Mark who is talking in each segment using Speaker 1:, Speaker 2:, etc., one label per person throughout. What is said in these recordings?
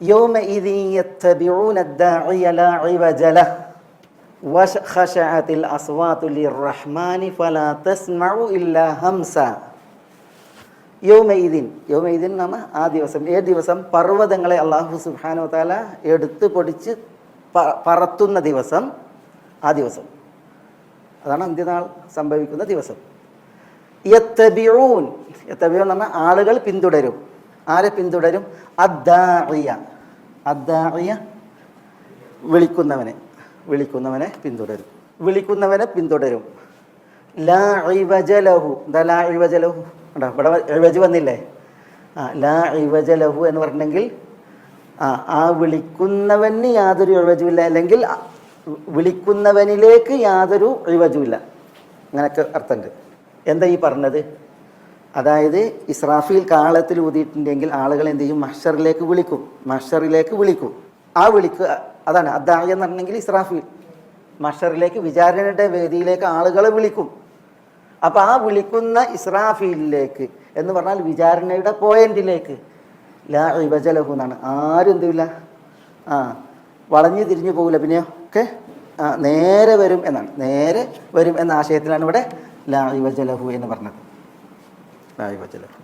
Speaker 1: يومئذ يتبعون الداعي لا عوج له وخشعت الأصوات للرحمن فلا تسمع إلا همسا യൗമൈദിൻ യൗമൈദിൻ എന്ന് പറഞ്ഞാൽ ആ ദിവസം ഏത് ദിവസം പർവ്വതങ്ങളെ അള്ളാഹു സുബാനോ താല എടുത്ത് പൊടിച്ച് പ- പറത്തുന്ന ദിവസം ആ ദിവസം അതാണ് അന്ത്യനാൾ സംഭവിക്കുന്ന ദിവസം യത്തബിഊൻ യത്തബിഊൻ എന്ന് പറഞ്ഞാൽ ആളുകൾ പിന്തുടരും ആരെ പിന്തുടരും? അദ്ദാറിയ അദ്ദാറിയ വിളിക്കുന്നവനെ. വിളിക്കുന്നവനെ പിന്തുടരും. വിളിക്കുന്നവനെ പിന്തുടരും. ലാ ഇവജലഹു എന്താ ലാ ഇവജലഹു ഉണ്ടോ ഇവിടെ ഇവജ് വന്നില്ലേ? ആ ലാ ഇവജലഹു എന്ന് പറഞ്ഞെങ്കിൽ ആ ആ വിളിക്കുന്നവന് യാതൊരു ഇഴവജുമില്ല അല്ലെങ്കിൽ വിളിക്കുന്നവനിലേക്ക് യാതൊരു ഇഴവജുമില്ല അങ്ങനെയൊക്കെ അർത്ഥമുണ്ട്. എന്താ ഈ പറഞ്ഞത്? അതായത് ഇസ്രാഫീൽ കാലത്തിൽ ഊതിയിട്ടുണ്ടെങ്കിൽ ആളുകൾ എന്ത് ചെയ്യും? മഷറിലേക്ക് വിളിക്കും. മഷറിലേക്ക് വിളിക്കും. ആ വിളിക്കുക അതാണ് അദ്ദേഹം എന്ന് പറഞ്ഞെങ്കിൽ ഇസ്രാഫീൽ. മഷറിലേക്ക് വിചാരണയുടെ വേദിയിലേക്ക് ആളുകളെ വിളിക്കും. അപ്പോൾ ആ വിളിക്കുന്ന ഇസ്രാഫീലിലേക്ക് എന്ന് പറഞ്ഞാൽ വിചാരണയുടെ പോയിന്റിലേക്ക്. ലാ വിഭജലഹു എന്നാണ്. ആരും എന്തുമില്ല ആ വളഞ്ഞു തിരിഞ്ഞു പോകില്ല പിന്നെ ഒക്കെ നേരെ വരും എന്നാണ്. നേരെ വരും എന്ന ആശയത്തിലാണ് ഇവിടെ ലാ വിഭജലഹു എന്ന് പറഞ്ഞത്. ലാ ഇവജലഹു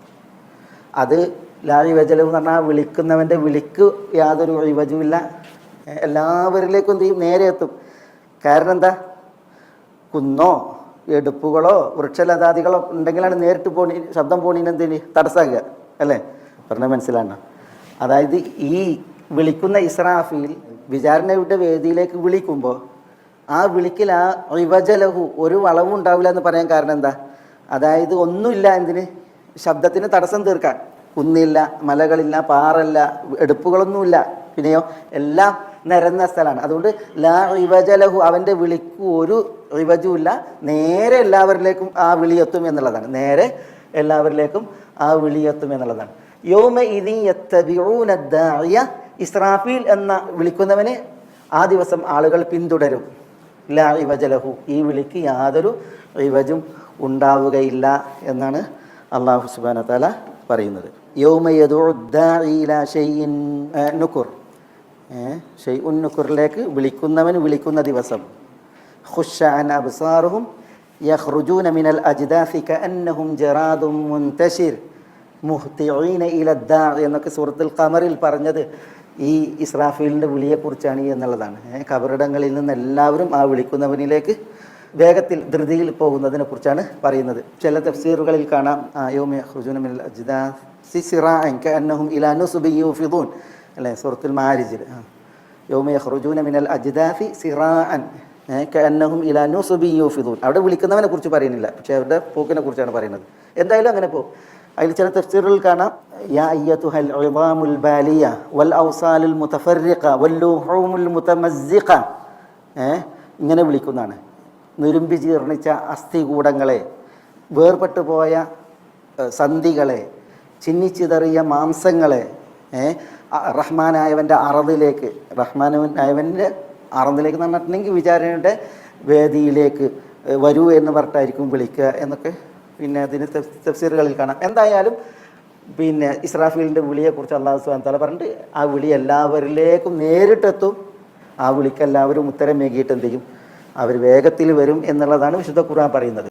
Speaker 1: അത് ലാ ഇവജലഹു എന്ന് പറഞ്ഞാൽ വിളിക്കുന്നവന്റെ വിളിക്ക് യാതൊരു ഇവജുമില്ല എല്ലാവരിലേക്കും എന്ത് ചെയ്യും? നേരെ എത്തും. കാരണം എന്താ? കുന്നോ എടുപ്പുകളോ വൃക്ഷലതാദികളോ ഉണ്ടെങ്കിലാണ് നേരിട്ട് പോണി ശബ്ദം പോണീന് എന്തിന് തടസ്സാക്കുക. അല്ലേ? പറഞ്ഞാൽ മനസ്സിലാണ് അതായത് ഈ വിളിക്കുന്ന ഇസ്രാഫിൽ വിചാരണയുടെ വേദിയിലേക്ക് വിളിക്കുമ്പോൾ ആ വിളിക്കിൽ ആ ഇവജലഹു ഒരു വളവും ഉണ്ടാവില്ല എന്ന് പറയാൻ കാരണം എന്താ? അതായത് ഒന്നുമില്ല എന്തിന്? ശബ്ദത്തിന് തടസ്സം തീർക്കാൻ. കുന്നില്ല മലകളില്ല പാറല്ല എടുപ്പുകളൊന്നുമില്ല. പിന്നെയോ എല്ലാം നിരന്ന സ്ഥലമാണ്. അതുകൊണ്ട് ലാ റിവജലഹു അവന്റെ വിളിക്ക് ഒരു റിവജുമില്ല നേരെ എല്ലാവരിലേക്കും ആ വിളിയെത്തും എന്നുള്ളതാണ്. നേരെ എല്ലാവരിലേക്കും ആ വിളിയെത്തും എന്നുള്ളതാണ്. യോമ ഇനി യത്തബിഊനദ്ദാഇയ ഇസ്രാഫീൽ എന്ന വിളിക്കുന്നവനെ ആ ദിവസം ആളുകൾ പിന്തുടരും. ലാ റിവജലഹു ഈ വിളിക്ക് യാതൊരു ഇവജും ഉണ്ടാവുകയില്ല എന്നാണ് അള്ളാഹു സുബാന താല പറയുന്നത്. നുക്കുർ വിളിക്കുന്നവൻ വിളിക്കുന്ന ദിവസം. അബ്സാറുഹും യഖ്റുജൂന മിനൽ അജ്ദാഫി കഅന്നഹും ജറാദും മുൻതശിർ. മുഹ്തിഇന ഇല എന്നൊക്കെ സൂറത്തുൽ ഖമറിൽ പറഞ്ഞത് ഈ ഇസ്രാഫീലിന്റെ വിളിയെക്കുറിച്ചാണ് എന്നുള്ളതാണ്. കബറിടങ്ങളിൽ നിന്ന് എല്ലാവരും ആ വിളിക്കുന്നവനിലേക്ക് വേഗത്തിൽ ധൃതിയിൽ പോകുന്നതിനെ കുറിച്ചാണ് പറയുന്നത്. ചില തഫ്സീറുകളിൽ കാണാം യൗമ സിറാഅൻ കഅന്നഹും ഇലാ നുസ്ബി യൂഫിദൂൻ അല്ലേ? സൂറത്തുൽ മാരിജിൽ. യൗമ യഖ്റുജൂന മിനൽ അജ്ദാഫി സിറാഅൻ ഏ, കഅന്നഹും ഇലാ നുസ്ബി യൂഫിദൂൻ. അവിടെ വിളിക്കുന്നവനെ കുറിച്ച് പറയുന്നില്ല പക്ഷേ അവരുടെ പോക്കിനെ കുറിച്ചാണ് പറയുന്നത്. എന്തായാലും അങ്ങനെ പോകും. അതിൽ ചില തഫ്സീറുകളിൽ കാണാം യാ അയ്യത്തുഹൽ ഉളാമുൽ ബാലിയ വൽ ഔസാലുൽ മുതഫർരിഖ വൽ ലൂഹൂമുൽ മുതമസ്സിഖ ഇങ്ങനെ വിളിക്കുന്നതാണ്. നുരുമ്പി ജീർണിച്ച അസ്ഥികൂടങ്ങളെ വേർപെട്ടു പോയ ഏ, സന്ധികളെ ചിന്നിച്ചിതറിയ മാംസങ്ങളെ റഹ്മാനായവന്റെ അറതിലേക്ക് റഹ്മാനായവന്റെ അറതിലേക്ക് എന്ന് പറഞ്ഞിട്ടുണ്ടെങ്കിൽ വിചാരണയുടെ വേദിയിലേക്ക് വരൂ എന്ന് പറഞ്ഞിട്ടായിരിക്കും വിളിക്കുക എന്നൊക്കെ പിന്നെ അതിന് തഫ്സീറുകളിൽ കാണാം. എന്തായാലും പിന്നെ ഇസ്രാഫീലിന്റെ വിളിയെക്കുറിച്ച് അള്ളാഹു സുബാൻ തല പറഞ്ഞിട്ട് ആ വിളി എല്ലാവരിലേക്കും നേരിട്ടെത്തും. ആ വിളിക്ക് എല്ലാവരും ഉത്തരം മേകിയിട്ട് അവർ വേഗത്തിൽ വരും എന്നുള്ളതാണ് വിശുദ്ധ ഖുർആൻ പറയുന്നത്.